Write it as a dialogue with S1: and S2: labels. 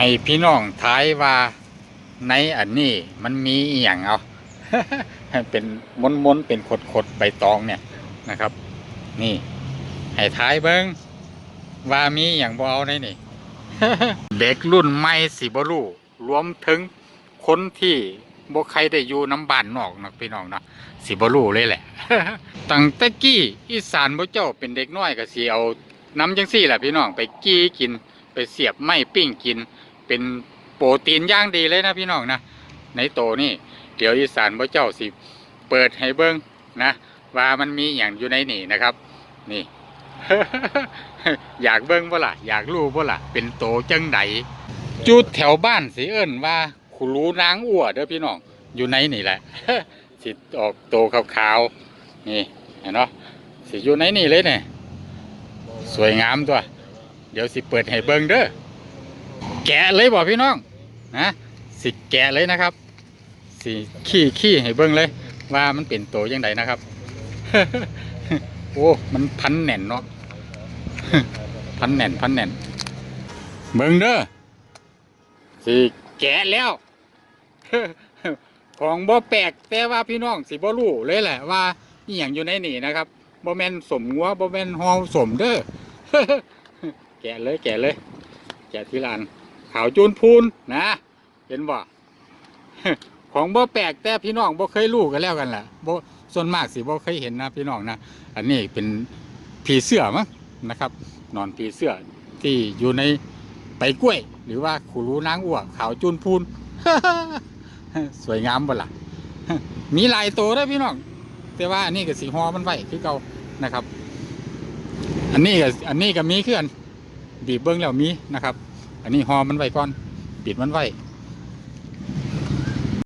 S1: ให้พี่น้องทายว่าในอันนี้มันมีอย่างเอาเป็นมนมนๆเป็นขดขดๆใบตองเนี่ยนะครับ นี่ ให้ทายเบิงว่ามีอย่างบ่เอาในนี่ เด็กรุ่นใหม่สิบรูรวมถึงคนที่บ่ใครได้อยู่น้ำบ้านนอกนะพี่น้องนะสิบรูเลยแหละตั้งแต่กี้อีสานบ่เจ้าเป็นเด็กน้อยก็สิเอาน้ำจังซี่แหละพี่น้องไปกี้กินไปเสียบไม้ปิ้งกิน เป็นโปรตีนย่างดีเลยนะพี่น้องนะในโตนี่เดี๋ยวอีสานบ่เจ้าสิ เปิดให้เบิ่งนะว่ามันมีอย่างอยู่ในนี่นะครับ นี่ อยากเบิ่งบ่ล่ะอยากรู้บ่ล่ะเป็นโตจังไดจุดแถวบ้านสิเอิ้นว่าขุรู้นางอ้วเด้อพี่น้องอยู่ในนี่แหละสิออกโตขาวๆนี่เห็นเนาะสิอยู่ในนี่เลยเนี่ยสวยงามตัว เดี๋ยวสิเปิดให้เบิ่งเด้อ แกะเลยบ่พี่น้องนะสิแกะเลยนะครับสิขี้ขี้ให้เบิ่งเลย ว่ามันเป็นโตยังไงนะครับ โอ้ มันพันแน่นเนาะพันแน่นพันแน่นเบิ่งเด้อสิแกะแล้วของบ่แปลกแต่ว่าพี่น้องสิบ่รู้เลยแหละว่าอีหยังอยู่ในนี่นะครับบ่แมนสมงัวบ่แมนฮอสมเด้อแกะเลยแกะเลยแกะที่ลาน ขาวจูนพูนนะ เห็นบ่ของบ่แปลกแต่พี่น้องบ่เคยรู้กันแล้วกันแหละบ่ส่วนมากสิบ่เคยเห็นนะพี่น้องนะอันนี้เป็นผีเสื้อมั้งนะครับ นอนผีเสื้อที่อยู่ในใบกล้วย หรือว่าขุรูนางอ้วกขาวจูนพูนสวยงามบ่ล่ะมีหลายตัวด้อพี่น้องแต่ว่าอันนี้ก็สีหอมันไว้คือเก่านะครับ อันนี้ก็อันนี้ก็มีคืออันบีบเบิ้งแล้วมีนะครับ อันนี้หอมันไว้ก่อน ปิดมันไว้